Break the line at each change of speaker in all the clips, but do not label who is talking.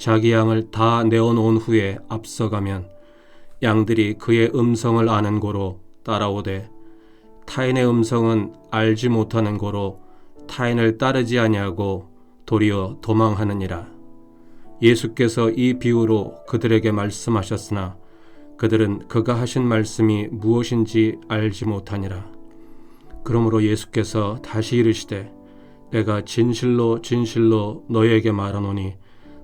자기 양을 다 내어놓은 후에 앞서가면 양들이 그의 음성을 아는 고로 따라오되 타인의 음성은 알지 못하는 고로 타인을 따르지 아니하고 도리어 도망하느니라. 예수께서 이 비유로 그들에게 말씀하셨으나 그들은 그가 하신 말씀이 무엇인지 알지 못하니라. 그러므로 예수께서 다시 이르시되 내가 진실로 진실로 너희에게 말하노니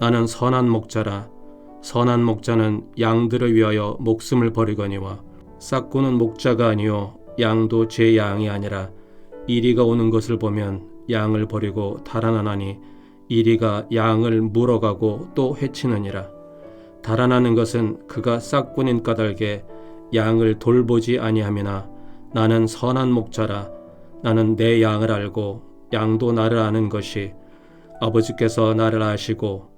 나는 선한 목자라. 선한 목자는 양들을 위하여 목숨을 버리거니와 싹고는 목자가 아니요 양도 제 양이 아니라 이리가 오는 것을 보면 양을 버리고 달아나나니 이리가 양을 물어가고 또 해치느니라. 달아나는 것은 그가 싹군인 까닭에 양을 돌보지 아니함이나 나는 선한 목자라. 나는 내 양을 알고 양도 나를 아는 것이 아버지께서 나를 아시고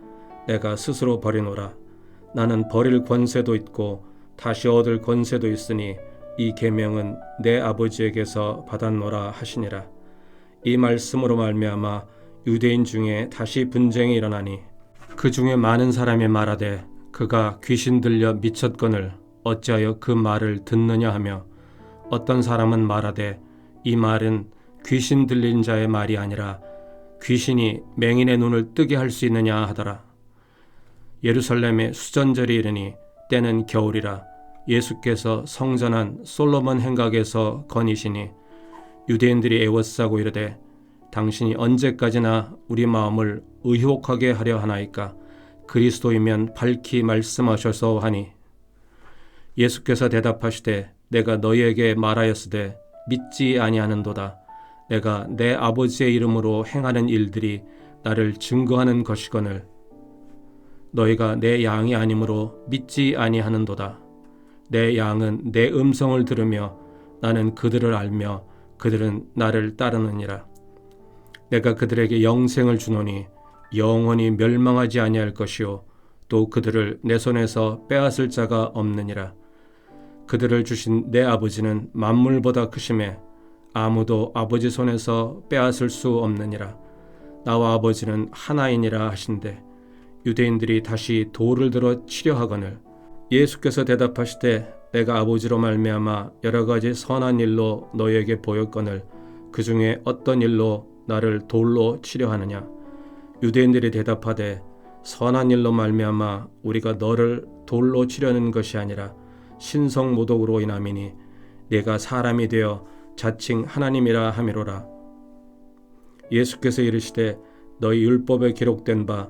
내가 스스로 버리노라. 나는 버릴 권세도 있고 다시 얻을 권세도 있으니 이 계명은 내 아버지에게서 받았노라 하시니라. 이 말씀으로 말미암아 유대인 중에 다시 분쟁이 일어나니 그 중에 많은 사람이 말하되 그가 귀신 들려 미쳤거늘 어찌하여 그 말을 듣느냐 하며 어떤 사람은 말하되 이 말은 귀신 들린 자의 말이 아니라 귀신이 맹인의 눈을 뜨게 할 수 있느냐 하더라. 예루살렘에 수전절이 이르니 때는 겨울이라 예수께서 성전한 솔로몬 행각에서 거니시니 유대인들이 애워싸고 이르되 당신이 언제까지나 우리 마음을 의혹하게 하려 하나이까? 그리스도이면 밝히 말씀하셔서 하니. 예수께서 대답하시되 내가 너희에게 말하였으되 믿지 아니하는도다. 내가 내 아버지의 이름으로 행하는 일들이 나를 증거하는 것이거늘 너희가 내 양이 아니므로 믿지 아니하는도다. 내 양은 내 음성을 들으며 나는 그들을 알며 그들은 나를 따르느니라. 내가 그들에게 영생을 주노니 영원히 멸망하지 아니할 것이요 또 그들을 내 손에서 빼앗을 자가 없느니라. 그들을 주신 내 아버지는 만물보다 크심에 아무도 아버지 손에서 빼앗을 수 없느니라. 나와 아버지는 하나이니라 하신대 유대인들이 다시 돌을 들어 치려 하거늘 예수께서 대답하시되 내가 아버지로 말미암아 여러 가지 선한 일로 너희에게 보였거늘 그 중에 어떤 일로 나를 돌로 치려 하느냐? 유대인들이 대답하되 선한 일로 말미암아 우리가 너를 돌로 치려는 것이 아니라 신성 모독으로 인함이니 내가 사람이 되어 자칭 하나님이라 함이로라. 예수께서 이르시되 너희 율법에 기록된 바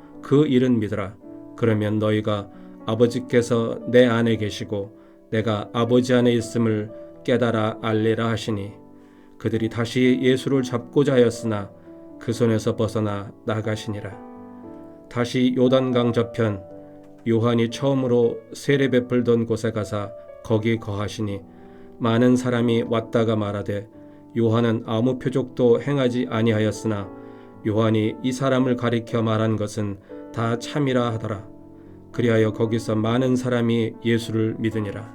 그 일은 믿으라. 그러면 너희가 아버지께서 내 안에 계시고 내가 아버지 안에 있음을 깨달아 알리라 하시니 그들이 다시 예수를 잡고자 하였으나 그 손에서 벗어나 나가시니라. 다시 요단강 저편 요한이 처음으로 세례 베풀던 곳에 가사 거기 거하시니 많은 사람이 왔다가 말하되 요한은 아무 표적도 행하지 아니하였으나 요한이 이 사람을 가리켜 말한 것은 다 참이라 하더라. 그리하여 거기서 많은 사람이 예수를 믿으니라.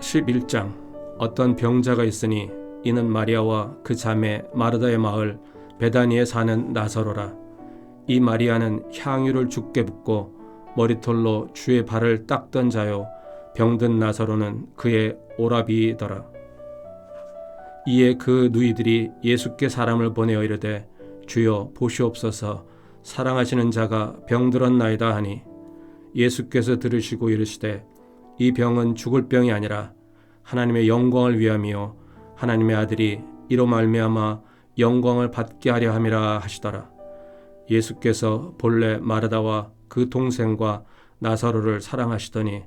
11장 어떤 병자가 있으니 이는 마리아와 그 자매 마르다의 마을 베다니에 사는 나사로라. 이 마리아는 향유를 죽게 붓고 머리털로 주의 발을 닦던 자요 병든 나사로는 그의 오라비더라. 이에 그 누이들이 예수께 사람을 보내어 이르되 주여 보시옵소서 사랑하시는 자가 병들었나이다 하니 예수께서 들으시고 이르시되 이 병은 죽을 병이 아니라 하나님의 영광을 위함이요 하나님의 아들이 이로 말미암아 영광을 받게 하려 함이라 하시더라. 예수께서 본래 마르다와 그 동생과 나사로를 사랑하시더니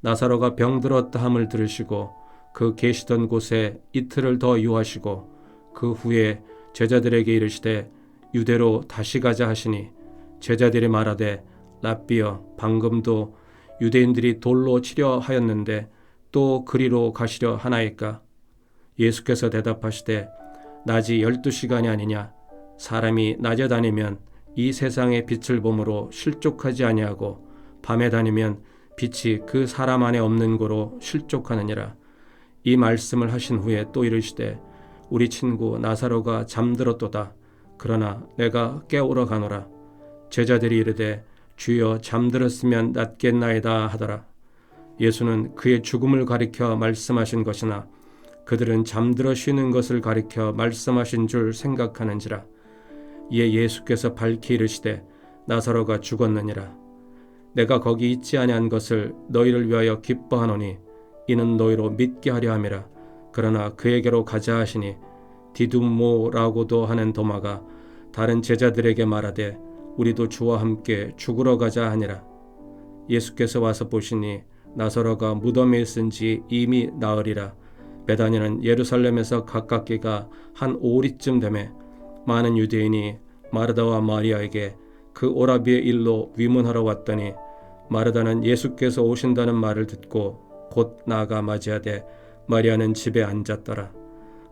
나사로가 병들었다 함을 들으시고 그 계시던 곳에 이틀을 더 유하시고 그 후에 제자들에게 이르시되 유대로 다시 가자 하시니 제자들이 말하되 라비어 방금도 유대인들이 돌로 치려 하였는데 또 그리로 가시려 하나이까? 예수께서 대답하시되 낮이 열두 시간이 아니냐? 사람이 낮에 다니면 이 세상의 빛을 보므로 실족하지 아니하고 밤에 다니면 빛이 그 사람 안에 없는 고로 실족하느니라. 이 말씀을 하신 후에 또 이르시되 우리 친구 나사로가 잠들었도다 그러나 내가 깨우러 가노라. 제자들이 이르되 주여 잠들었으면 낫겠나이다 하더라. 예수는 그의 죽음을 가리켜 말씀하신 것이나 그들은 잠들어 쉬는 것을 가리켜 말씀하신 줄 생각하는지라. 이에 예수께서 밝히 이르시되 나사로가 죽었느니라. 내가 거기 있지 아니한 것을 너희를 위하여 기뻐하노니 이는 너희로 믿게 하려 함이라. 그러나 그에게로 가자 하시니 디두모라고도 하는 도마가 다른 제자들에게 말하되 우리도 주와 함께 죽으러 가자 하니라 예수께서 와서 보시니 나사로가 무덤에 있은지 이미 나으리라 베다니는 예루살렘에서 가깝게가 한 오리쯤 되매 많은 유대인이 마르다와 마리아에게 그 오라비의 일로 위문하러 왔더니 마르다는 예수께서 오신다는 말을 듣고 곧 나가 맞이하되 마리아는 집에 앉았더라.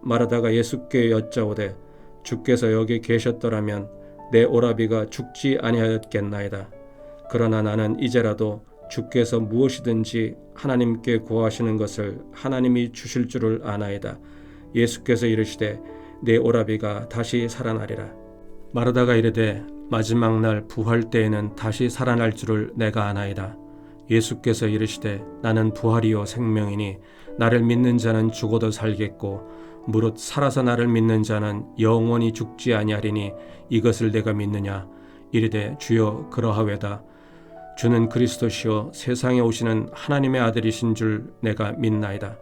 마르다가 예수께 여짜오되 주께서 여기 계셨더라면 내 오라비가 죽지 아니하였겠나이다. 그러나 나는 이제라도 주께서 무엇이든지 하나님께 구하시는 것을 하나님이 주실 줄을 아나이다. 예수께서 이르시되 내 오라비가 다시 살아나리라. 마르다가 이르되 마지막 날 부활 때에는 다시 살아날 줄을 내가 아나이다. 예수께서 이르시되 나는 부활이요 생명이니 나를 믿는 자는 죽어도 살겠고 무릇 살아서 나를 믿는 자는 영원히 죽지 아니하리니 이것을 내가 믿느냐? 이르되 주여 그러하외다. 주는 그리스도시요 세상에 오시는 하나님의 아들이신 줄 내가 믿나이다.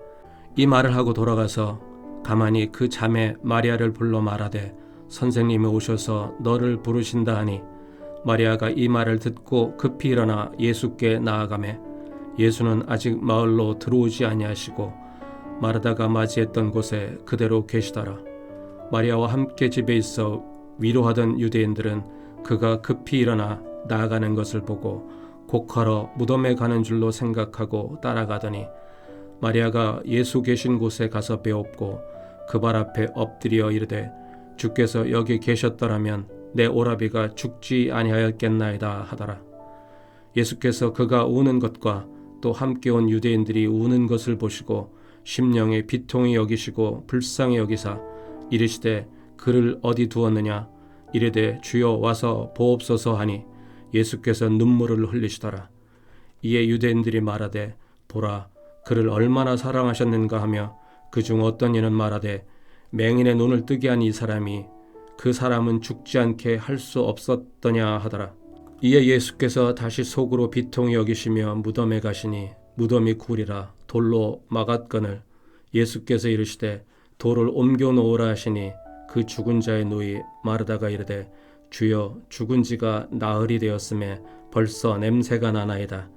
이 말을 하고 돌아가서 가만히 그 자매 마리아를 불러 말하되 선생님이 오셔서 너를 부르신다 하니 마리아가 이 말을 듣고 급히 일어나 예수께 나아가매 예수는 아직 마을로 들어오지 아니하시고 마르다가 맞이했던 곳에 그대로 계시더라. 마리아와 함께 집에 있어 위로하던 유대인들은 그가 급히 일어나 나아가는 것을 보고 곡하러 무덤에 가는 줄로 생각하고 따라가더니 마리아가 예수 계신 곳에 가서 배웠고 그 발 앞에 엎드려 이르되 주께서 여기 계셨더라면 내 오라비가 죽지 아니하였겠나이다 하더라. 예수께서 그가 우는 것과 또 함께 온 유대인들이 우는 것을 보시고 심령의 비통이 여기시고 불쌍히 여기사 이르시되 그를 어디 두었느냐 이르되 주여 와서 보옵소서 하니 예수께서 눈물을 흘리시더라. 이에 유대인들이 말하되 보라 그를 얼마나 사랑하셨는가 하며 그중 어떤 이는 말하되 맹인의 눈을 뜨게 한 이 사람이 그 사람은 죽지 않게 할 수 없었더냐 하더라. 이에 예수께서 다시 속으로 비통히 여기시며 무덤에 가시니 무덤이 굴이라 돌로 막았거늘 예수께서 이르시되 돌을 옮겨 놓으라 하시니 그 죽은 자의 누이 마르다가 이르되 주여 죽은 지가 나흘이 되었음에 벌써 냄새가 나나이다.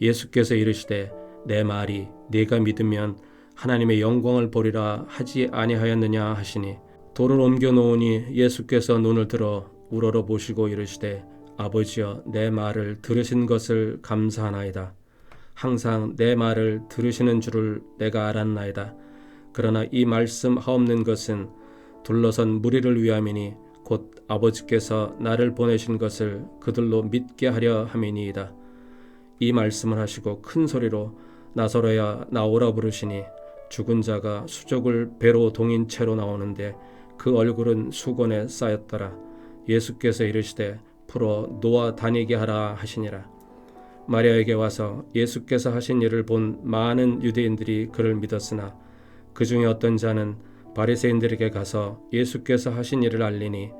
예수께서 이르시되 내 말이 네가 믿으면 하나님의 영광을 보리라 하지 아니하였느냐 하시니 돌을 옮겨 놓으니 예수께서 눈을 들어 우러러 보시고 이르시되 아버지여 내 말을 들으신 것을 감사하나이다 항상 내 말을 들으시는 줄을 내가 알았나이다 그러나 이 말씀 하옵는 것은 둘러선 무리를 위함이니 곧 아버지께서 나를 보내신 것을 그들로 믿게 하려 함이니이다 이 말씀을 하시고 큰 소리로 나서로야 나오라 부르시니 죽은 자가 수족을 배로 동인 채로 나오는데 그 얼굴은 수건에 쌓였더라. 예수께서 이르시되 풀어 놓아 다니게 하라 하시니라. 마리아에게 와서 예수께서 하신 일을 본 많은 유대인들이 그를 믿었으나 그 중에 어떤 자는 바리새인들에게 가서 예수께서 하신 일을 알리니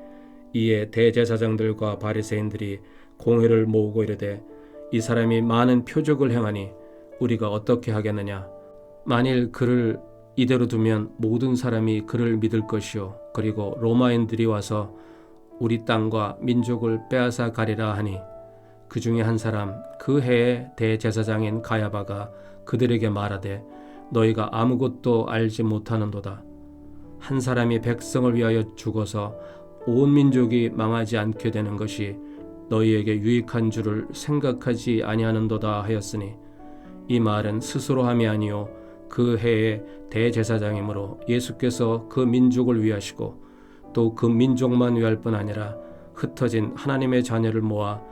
이에 대제사장들과 바리새인들이 공회를 모으고 이르되 이 사람이 많은 표적을 행하니 우리가 어떻게 하겠느냐? 만일 그를 이대로 두면 모든 사람이 그를 믿을 것이요. 그리고 로마인들이 와서 우리 땅과 민족을 빼앗아 가리라 하니 그 중에 한 사람 그 해의 대제사장인 가야바가 그들에게 말하되 너희가 아무것도 알지 못하는도다. 한 사람이 백성을 위하여 죽어서 온 민족이 망하지 않게 되는 것이 너희에게 유익한 줄을 생각하지 아니하는도다 하였으니 이 말은 스스로 함이 아니요 그 해의 대제사장이므로 예수께서 그 민족을 위하시고 또 그 민족만 위할 뿐 아니라 흩어진 하나님의 자녀를 모아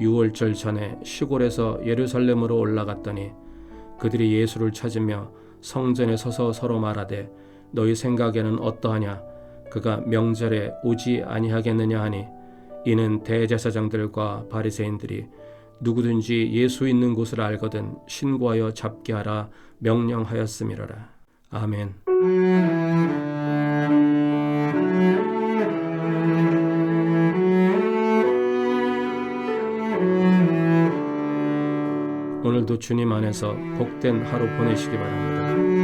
유월절 전에 시골에서 예루살렘으로 올라갔더니 그들이 예수를 찾으며 성전에 서서 서로 말하되 너희 생각에는 어떠하냐 그가 명절에 오지 아니하겠느냐 하니 이는 대제사장들과 바리새인들이 누구든지 예수 있는 곳을 알거든 신고하여 잡게 하라 명령하였음이로라. 아멘. 주님 안에서 복된 하루 보내시기 바랍니다.